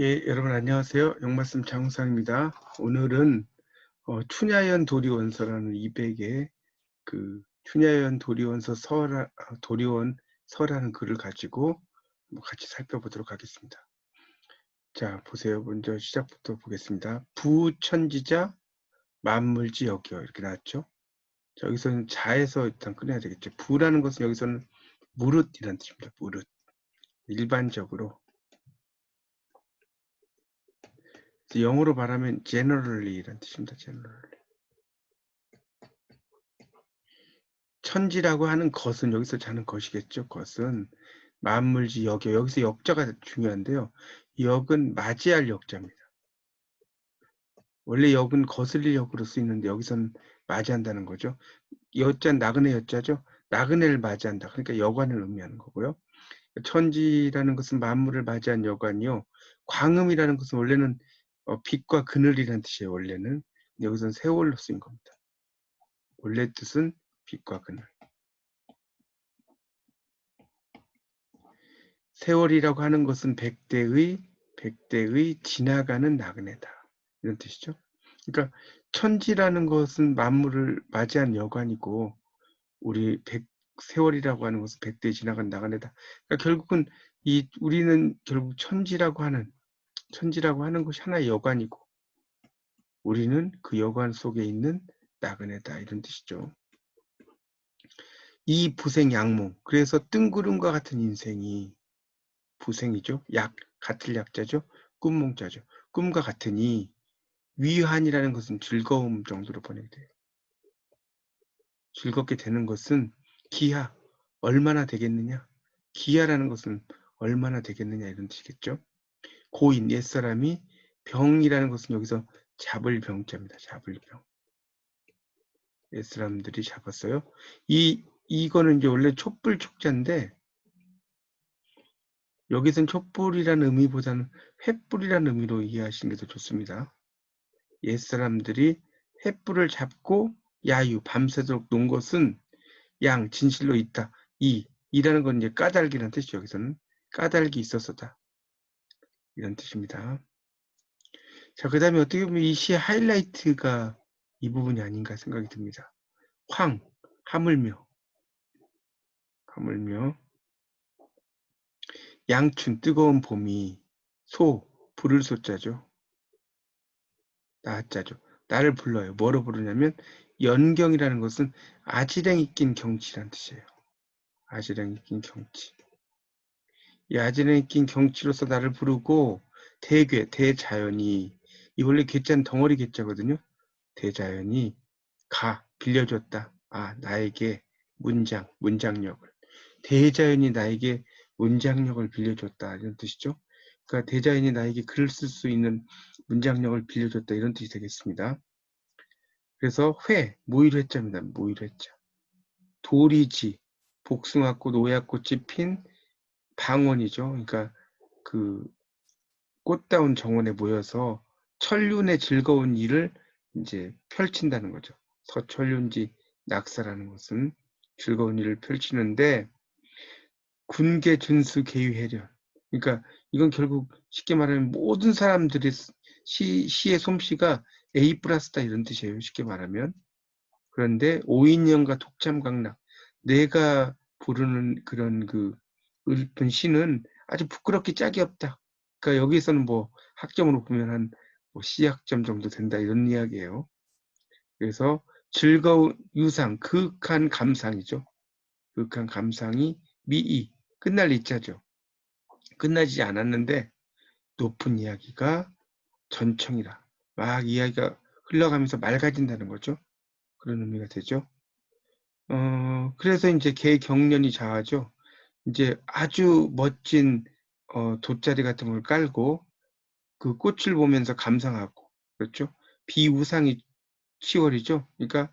예, 여러분 안녕하세요. 영말씀 장우상입니다. 오늘은 어, 춘야연 도리원서라는 200의 그 춘야연 도리원서 서 도리원 서라는 글을 가지고 같이 살펴보도록 하겠습니다. 자, 보세요. 먼저 시작부터 보겠습니다. 부천지자 만물지 여기요 이렇게 나왔죠. 자, 여기서는 자에서 일단 끊어야 되겠죠. 부라는 것은 여기서는 무릇이라는 뜻입니다. 무릇. 일반적으로 영어로 말하면 generally라는 뜻입니다. generally. 천지라고 하는 것은 여기서 자는 것이겠죠. 것은 만물지 역여 여기서 역자가 중요한데요. 역은 맞이할 역자입니다. 원래 역은 거슬릴 역으로 쓰이는데 여기서는 맞이한다는 거죠. 여자 나그네 여자죠. 나그네를 맞이한다. 그러니까 여관을 의미하는 거고요. 천지라는 것은 만물을 맞이한 여관이요. 광음이라는 것은 원래는 어, 빛과 그늘이라는 뜻이에요. 원래는 여기서는 세월로 쓰인 겁니다. 원래 뜻은 빛과 그늘. 세월이라고 하는 것은 백대의 백대의 지나가는 나그네다. 이런 뜻이죠. 그러니까 천지라는 것은 만물을 맞이한 여관이고 우리 백 세월이라고 하는 것은 백대 지나간 나그네다. 그러니까 결국은 이 우리는 결국 천지라고 하는 천지라고 하는 것이 하나의 여관이고 우리는 그 여관 속에 있는 나그네다 이런 뜻이죠. 이 부생 양몽 그래서 뜬구름과 같은 인생이 부생이죠. 약 같을 약자죠. 꿈몽자죠. 꿈과 같으니 위한이라는 것은 즐거움 정도로 번역이 돼요. 즐겁게 되는 것은 기하 얼마나 되겠느냐 기하라는 것은 얼마나 되겠느냐 이런 뜻이겠죠. 고인 옛사람이 병이라는 것은 여기서 잡을 병자입니다. 잡을 병. 옛사람들이 잡았어요. 이 이거는 이제 원래 촛불 축자인데 여기서는 촛불이라는 의미보다는 횃불이라는 의미로 이해하시는 게 더 좋습니다. 옛사람들이 횃불을 잡고 야유 밤새도록 논 것은 양 진실로 있다. 이 이라는 건 이제 까닭이라는 뜻이죠. 여기서는 까닭이 있어서다. 이런 뜻입니다. 자, 그 다음에 어떻게 보면 이 시의 하이라이트가 이 부분이 아닌가 생각이 듭니다. 황, 하물며, 하물며, 양춘, 뜨거운 봄이, 소, 부를 소자죠. 나자죠. 나를 불러요. 뭐로 부르냐면 연경이라는 것은 아지랭이 낀 경치란 뜻이에요. 아지랭이 낀 경치. 야진에 낀 경치로서 나를 부르고 대괴, 대자연이 이 원래 괴자는 덩어리 괴자거든요. 대자연이 가 빌려줬다. 아 나에게 문장, 문장력을 대자연이 나에게 문장력을 빌려줬다 이런 뜻이죠. 그러니까 대자연이 나에게 글을 쓸 수 있는 문장력을 빌려줬다 이런 뜻이 되겠습니다. 그래서 회, 모일회자입니다. 모일회자. 도리지, 복숭아꽃, 오야꽃이 핀 방언이죠. 그러니까 그 꽃다운 정원에 모여서 천륜의 즐거운 일을 이제 펼친다는 거죠. 서천륜지 낙사라는 것은 즐거운 일을 펼치는데 군계 준수 개유해련 그러니까 이건 결국 쉽게 말하면 모든 사람들의 시, 시의 솜씨가 A 플러스다 이런 뜻이에요. 쉽게 말하면 그런데 오인영과 독참 강락 내가 부르는 그런 그 읊은 시는 아주 부끄럽게 짝이 없다. 그러니까 여기에서는 뭐 학점으로 보면 한 뭐 C학점 정도 된다 이런 이야기예요. 그래서 즐거운 유상, 극한 감상이죠. 극한 감상이 미이, 끝날 이자죠. 끝나지 않았는데 높은 이야기가 전청이라. 막 이야기가 흘러가면서 맑아진다는 거죠. 그런 의미가 되죠. 어, 그래서 이제 개 경련이 자하죠. 이제 아주 멋진 어, 돗자리 같은 걸 깔고 그 꽃을 보면서 감상하고 그렇죠? 비우상이 치월이죠. 그러니까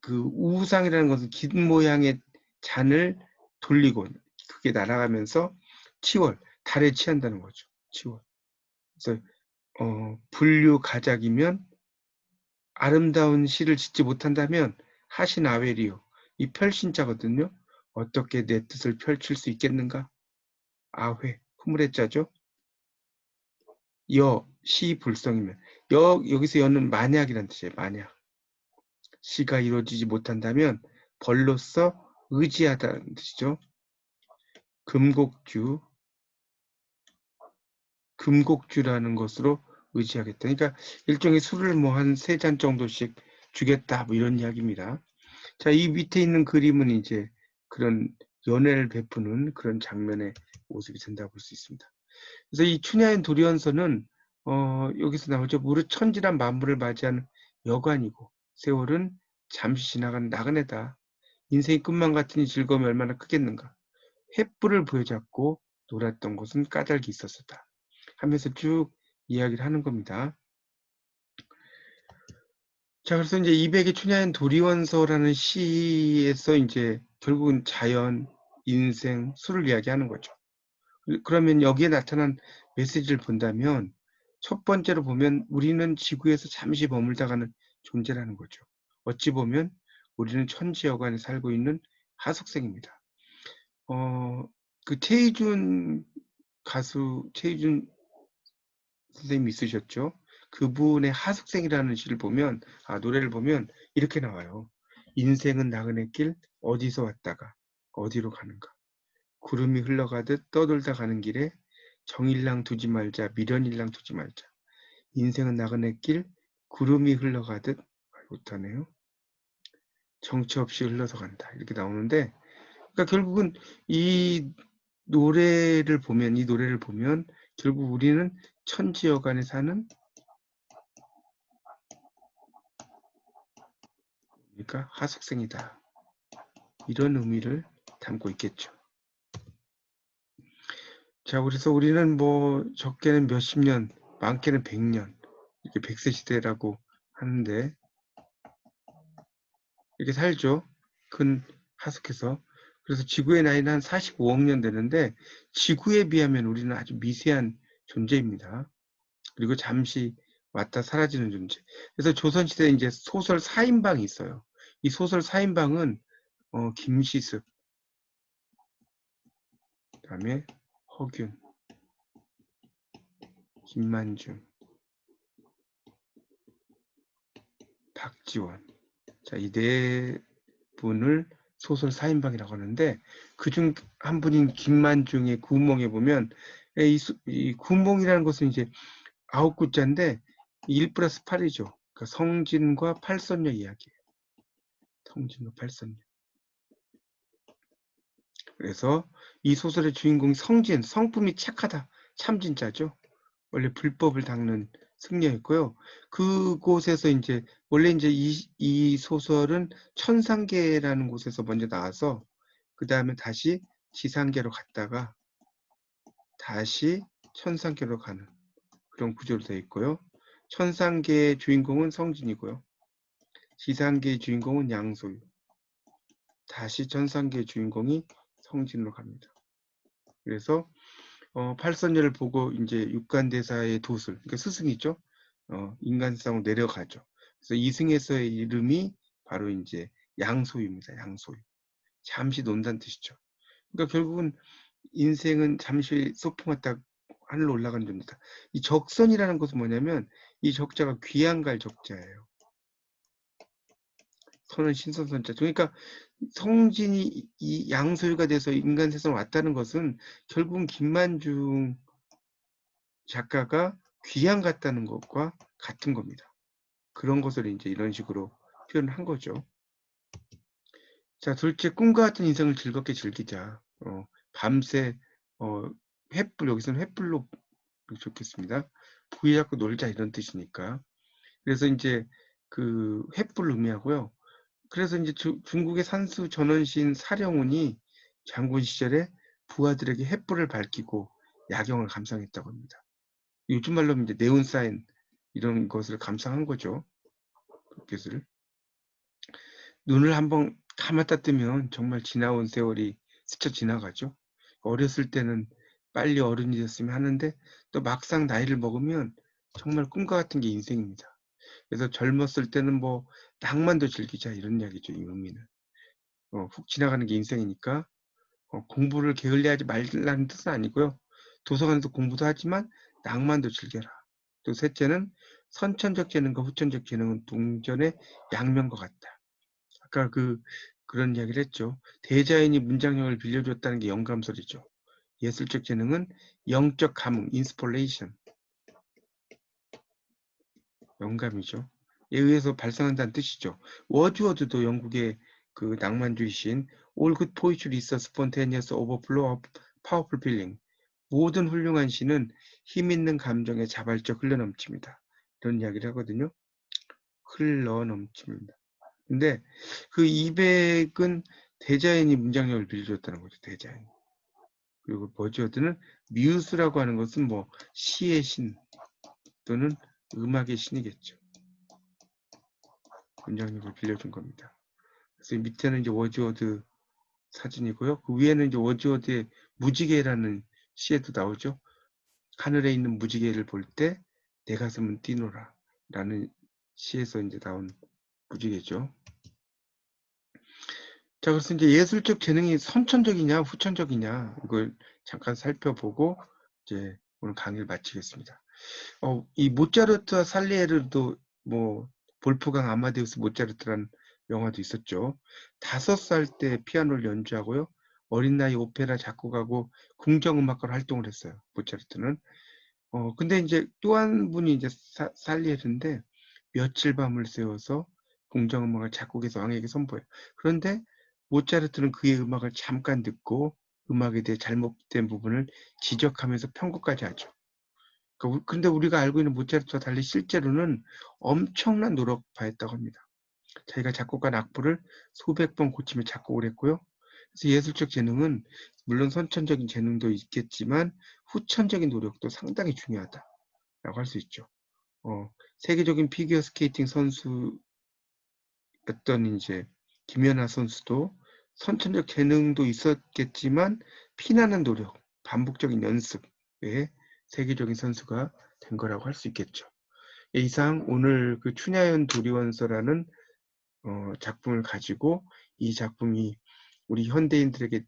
그 우상이라는 것은 긴 모양의 잔을 돌리고 그게 날아가면서 치월 달에 취한다는 거죠. 치월. 그래서 어, 분류 가작이면 아름다운 시를 짓지 못한다면 하신 아웨리요. 이 펼신자거든요. 어떻게 내 뜻을 펼칠 수 있겠는가? 아회, 흐물의 자죠. 여, 시 불성이면 여, 여기서 여는 만약이란 뜻이에요. 만약. 시가 이루어지지 못한다면 벌로서 의지하다는 뜻이죠. 금곡주, 금곡주라는 것으로 의지하겠다. 그러니까 일종의 술을 뭐 한 세 잔 정도씩 주겠다 뭐 이런 이야기입니다. 자, 이 밑에 있는 그림은 이제 그런 연애를 베푸는 그런 장면의 모습이 된다고 볼 수 있습니다. 그래서 이 춘야인 도리원서는 어, 여기서 나오죠. 무릇 천지란 만물을 맞이하는 여관이고 세월은 잠시 지나간 나그네다. 인생이 끝만 같으니 즐거움이 얼마나 크겠는가. 횃불을 부여잡고 놀았던 곳은 까닭이 있었었다. 하면서 쭉 이야기를 하는 겁니다. 자, 그래서 이제 이백의 춘야인 도리원서라는 시에서 이제 결국은 자연, 인생, 술을 이야기하는 거죠. 그러면 여기에 나타난 메시지를 본다면 첫 번째로 보면 우리는 지구에서 잠시 머물다 가는 존재라는 거죠. 어찌 보면 우리는 천지여관에 살고 있는 하석생입니다. 어, 그 최희준 가수, 최희준 선생님이 있으셨죠. 그분의 하숙생이라는 시를 보면, 아, 노래를 보면 이렇게 나와요. 인생은 나그네 길 어디서 왔다가 어디로 가는가. 구름이 흘러가듯 떠돌다 가는 길에 정일랑 두지 말자, 미련일랑 두지 말자. 인생은 나그네 길 구름이 흘러가듯 못하네요. 정치 없이 흘러서 간다. 이렇게 나오는데, 그러니까 결국은 이 노래를 보면, 이 노래를 보면 결국 우리는 천지여간에 사는 그러니까 하숙생이다. 이런 의미를 담고 있겠죠. 자, 그래서 우리는 뭐 적게는 몇십 년, 많게는 백 년, 이렇게 백세 시대라고 하는데 이렇게 살죠. 근 하숙해서. 그래서 지구의 나이는 한 45억 년 되는데 지구에 비하면 우리는 아주 미세한 존재입니다. 그리고 잠시 왔다 사라지는 존재. 그래서 조선시대에 이제 소설 4인방이 있어요. 이 소설 4인방은 어, 김시습, 그 다음에 허균, 김만중, 박지원. 자, 이 네 분을 소설 4인방이라고 하는데 그 중 한 분인 김만중의 구몽에 보면 이, 이 구몽이라는 것은 이제 아홉 글자인데 1 플러스 8이죠. 그러니까 성진과 팔선녀 이야기예요. 성진과 팔선녀. 그래서 이 소설의 주인공이 성진, 성품이 착하다. 참진자죠. 원래 불법을 닦는 승려였고요. 그곳에서 이제 원래 이제 이, 이 소설은 천상계라는 곳에서 먼저 나와서 그 다음에 다시 지상계로 갔다가 다시 천상계로 가는 그런 구조로 되어 있고요. 천상계의 주인공은 성진이고요. 지상계의 주인공은 양소유. 다시 천상계의 주인공이 성진으로 갑니다. 그래서 어, 팔선녀를 보고 이제 육간대사의 도술, 그러니까 스승이죠. 어, 인간상으로 내려가죠. 그래서 이승에서의 이름이 바로 이제 양소유입니다. 양소유. 잠시 논다는 뜻이죠. 그러니까 결국은 인생은 잠시 소풍 왔다 하늘로 올라가는 존재다. 이 적선이라는 것은 뭐냐면 이 적자가 귀양갈 적자예요. 선은 신선선자. 그러니까 성진이 이 양소유가 돼서 인간 세상에 왔다는 것은 결국은 김만중 작가가 귀양 같다는 것과 같은 겁니다. 그런 것을 이제 이런 식으로 표현을 한 거죠. 자, 둘째, 꿈과 같은 인생을 즐겁게 즐기자. 어, 밤새 어, 횃불, 여기서는 횃불로 좋겠습니다. 부위 잡고 놀자 이런 뜻이니까. 그래서 이제 그 횃불 의미하고요. 그래서 이제 주, 중국의 산수 전원신 사령운이 장군 시절에 부하들에게 횃불을 밝히고 야경을 감상했다고 합니다. 요즘 말로 이제 네온 사인 이런 것을 감상한 거죠. 것을 눈을 한번 감았다 뜨면 정말 지나온 세월이 스쳐 지나가죠. 어렸을 때는 빨리 어른이 됐으면 하는데 또 막상 나이를 먹으면 정말 꿈과 같은 게 인생입니다. 그래서 젊었을 때는 뭐 낭만도 즐기자 이런 이야기죠. 이 의미는. 어, 훅 지나가는 게 인생이니까 어, 공부를 게을리하지 말라는 뜻은 아니고요. 도서관에서 공부도 하지만 낭만도 즐겨라. 또 셋째는 선천적 재능과 후천적 재능은 동전의 양면과 같다. 아까 그 그런 이야기를 했죠. 대자연이 문장력을 빌려줬다는 게 영감설이죠. 예술적 재능은 영적 감흥, 인스폴레이션. 영감이죠. 에 의해서 발생한다는 뜻이죠. 워즈워드도 영국의 그 낭만주의 시인 All good poetry is a spontaneous overflow of powerful feeling. 모든 훌륭한 시는 힘 있는 감정의 자발적 흘러넘칩니다. 이런 이야기를 하거든요. 흘러넘칩니다. 근데 그 200은 대자연이 문장력을 빌려줬다는 거죠. 대자연. 그리고 버즈워드는 뮤스라고 하는 것은 뭐 시의 신 또는 음악의 신이겠죠. 문장력을 빌려준 겁니다. 그래서 밑에는 이제 워즈워드 사진이고요. 그 위에는 이제 워즈워드의 무지개라는 시에도 나오죠. 하늘에 있는 무지개를 볼 때 내 가슴은 뛰노라 라는 시에서 이제 나온 무지개죠. 자, 그래서 이제 예술적 재능이 선천적이냐 후천적이냐 이걸 잠깐 살펴보고 이제 오늘 강의를 마치겠습니다. 어, 이 모차르트와 살리에르도 뭐 볼프강 아마데우스 모차르트라는 영화도 있었죠. 다섯 살 때 피아노를 연주하고요. 어린 나이 오페라 작곡하고 궁정음악가로 활동을 했어요. 모차르트는. 어, 근데 이제 또 한 분이 이제 사, 살리에르인데 며칠 밤을 새워서 궁정음악을 작곡해서 왕에게 선보여요. 그런데 모차르트는 그의 음악을 잠깐 듣고 음악에 대해 잘못된 부분을 지적하면서 편곡까지 하죠. 그런데 우리가 알고 있는 모차르트와 달리 실제로는 엄청난 노력 바했다고 합니다. 자기가 작곡한 악보를 수백 번 고치며 작곡을 했고요. 그래서 예술적 재능은 물론 선천적인 재능도 있겠지만 후천적인 노력도 상당히 중요하다라고 할 수 있죠. 어, 세계적인 피겨 스케이팅 선수였던 이제 김연아 선수도 선천적 재능도 있었겠지만 피나는 노력, 반복적인 연습에 세계적인 선수가 된 거라고 할 수 있겠죠. 이상 오늘 그 춘야연 도리원서라는 어, 작품을 가지고 이 작품이 우리 현대인들에게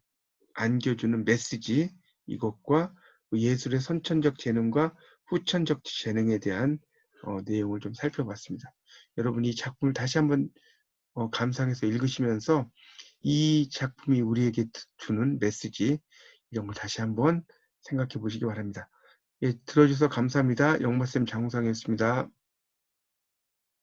안겨주는 메시지 이것과 그 예술의 선천적 재능과 후천적 재능에 대한 어, 내용을 좀 살펴봤습니다. 여러분 이 작품을 다시 한번 어, 감상해서 읽으시면서 이 작품이 우리에게 주는 메시지 이런 걸 다시 한번 생각해 보시기 바랍니다. 예, 들어주셔서 감사합니다. 영마쌤 장우상이었습니다.